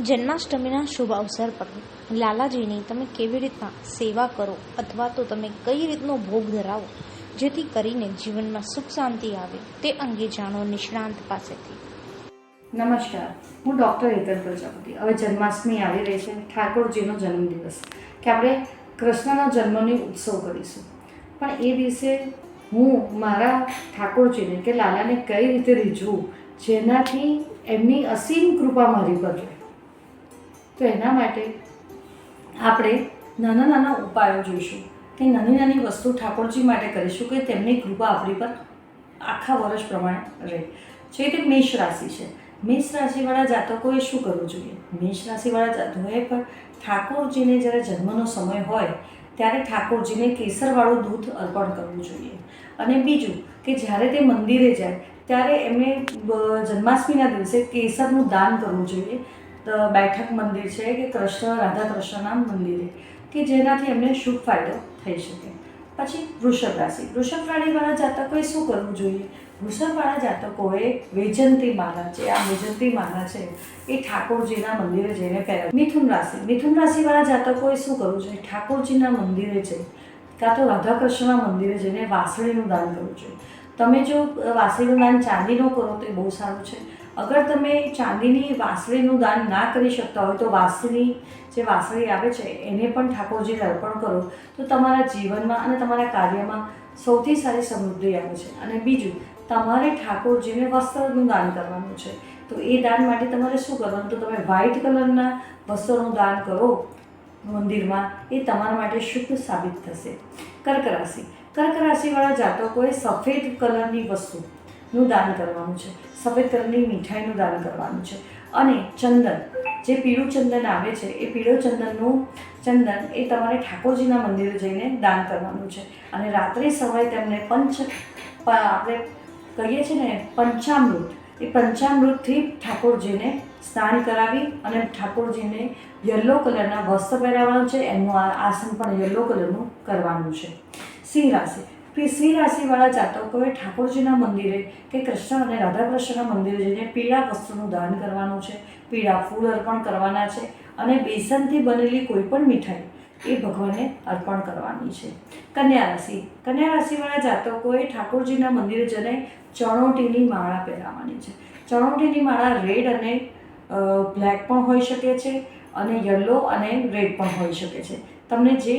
જન્માષ્ટમીના શુભ અવસર પર. લાલાજીની તમે કેવી રીતના સેવા કરો અથવા તો તમે કઈ રીતનો ભોગ ધરાવો જેથી કરીને જીવનમાં સુખ શાંતિ આવે તે અંગે જાણો નિષ્ણાંત પાસેથી. નમસ્કાર. હું ડૉક્ટર હેતલ પ્રજાપતિ. હવે જન્માષ્ટમી આવી રહી છે. ઠાકોરજીનો જન્મદિવસ. કે આપણે કૃષ્ણના જન્મની ઉત્સવ કરીશું. પણ એ દિવસે હું, મારા ઠાકોરજીને કે લાલાને કઈ રીતે રીઝવું જેનાથી એમની અસીમ કૃપા મારી પર રહે. તો એના માટે આપણે નાના નાના ઉપાયો જોઈશું કે નાની નાની વસ્તુ ઠાકોરજી માટે કરીશું કે તેમની કૃપા આપણી પર આખા વર્ષ પ્રમાણે રહે. છે તે મેષ રાશિ છે. મેષ રાશિવાળા જાતકોએ શું કરવું જોઈએ? મેષ રાશિવાળા જાતકોએ પણ ઠાકોરજીને જ્યારે જન્મનો સમય હોય ત્યારે ઠાકોરજીને કેસરવાળું દૂધ અર્પણ કરવું જોઈએ. અને બીજું કે જ્યારે તે મંદિરે જાય ત્યારે એમણે જન્માષ્ટમીના દિવસે કેસરનું દાન કરવું જોઈએ. બેઠક મંદિર છે કે કૃષ્ણ, રાધા કૃષ્ણના મંદિરે, કે જેનાથી એમને શુભ ફાયદો થઈ શકે. પછી વૃષભ રાશિ. વૃષભ રાશિવાળા જાતકોએ શું કરવું જોઈએ? વૃષભવાળા જાતકોએ વૈજંતી માલા જે આ વૈજંતી માલા છે એ ઠાકોરજીના મંદિરે જઈને પહેરવી. મિથુન રાશિ. મિથુન રાશિવાળા જાતકોએ શું કરવું જોઈએ? ઠાકોરજીના મંદિરે જઈ, કાં તો રાધા કૃષ્ણના મંદિરે જઈને વાસળીનું દાન કરવું જોઈએ. તમે જો વાસળીનું દાન ચાંદીનું કરો તો એ બહુ સારું છે. અગર તમે ચાંદીની વાસળીનું દાન ના કરી શકતા હોય તો વાસળી, જે વાસળી આવે છે, એને પણ ઠાકોરજીને અર્પણ કરો. તો તમારા જીવનમાં અને તમારા કાર્યમાં સૌથી સારી સમૃદ્ધિ આવે છે. અને બીજું, તમારે ઠાકોરજીને વસ્ત્રનું દાન કરવાનું છે. તો એ દાન માટે તમારે શું કરવાનું? તો તમે વ્હાઇટ કલરના વસ્ત્રોનું દાન કરો મંદિરમાં, એ તમારા માટે શુભ સાબિત થશે. કર્ક રાશિ. કર્ક રાશિવાળા જાતકોએ સફેદ કલરની વસ્તુનું દાન કરવાનું છે. સફેદ કલરની મીઠાઈનું દાન કરવાનું છે. અને ચંદન, જે પીળું ચંદન આવે છે, એ પીળું ચંદનનું ચંદન એ તમારે ઠાકોરજીના મંદિરે જઈને દાન કરવાનું છે. અને રાત્રે સમયે તેમને પંચ આપણે કહીએ છીએ ને, પંચામૃત, એ પંચામૃતથી ઠાકોરજીને સ્નાન કરાવી અને ઠાકોરજીને યલો કલરના વસ્ત્ર પહેરાવવાનું છે. એનું આસન પણ યલો કલરનું કરવાનું છે. સિંહ રાશિ સિંહ રાશિવાળા જાતકોએ ઠાકોરજીના મંદિરે કે કૃષ્ણ અને રાધા કૃષ્ણના મંદિરે જઈને પીળા વસ્ત્રનું દાન કરવાનું છે, પીળા ફૂલ અર્પણ કરવાના છે અને બેસનથી બનેલી કોઈ પણ મીઠાઈ એ ભગવાનને અર્પણ કરવાની છે. કન્યા રાશિ. કન્યા રાશિવાળા જાતકોએ ઠાકોરજીના મંદિરે જઈને ચણોટીની માળા પહેરાવાની છે. ચણોટીની માળા રેડ અને બ્લેક પણ હોઈ શકે છે અને યલો અને રેડ પણ હોઈ શકે છે. તમને જે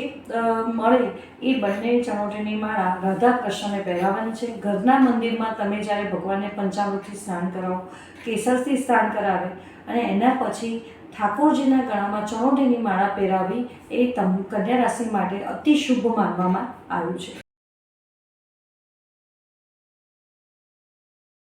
મળે એ બંને ચણોટીની માળા રાધા કૃષ્ણને પહેરાવવાની છે. ઘરના મંદિરમાં તમે જ્યારે ભગવાનને પંચામૃતથી સ્નાન કરાવો, કેસરથી સ્નાન કરાવે અને એના પછી ઠાકોરજીના ગળામાં ચણોટીની માળા પહેરાવી એ તમ કન્યા રાશિ માટે અતિ શુભ માનવામાં આવ્યું છે.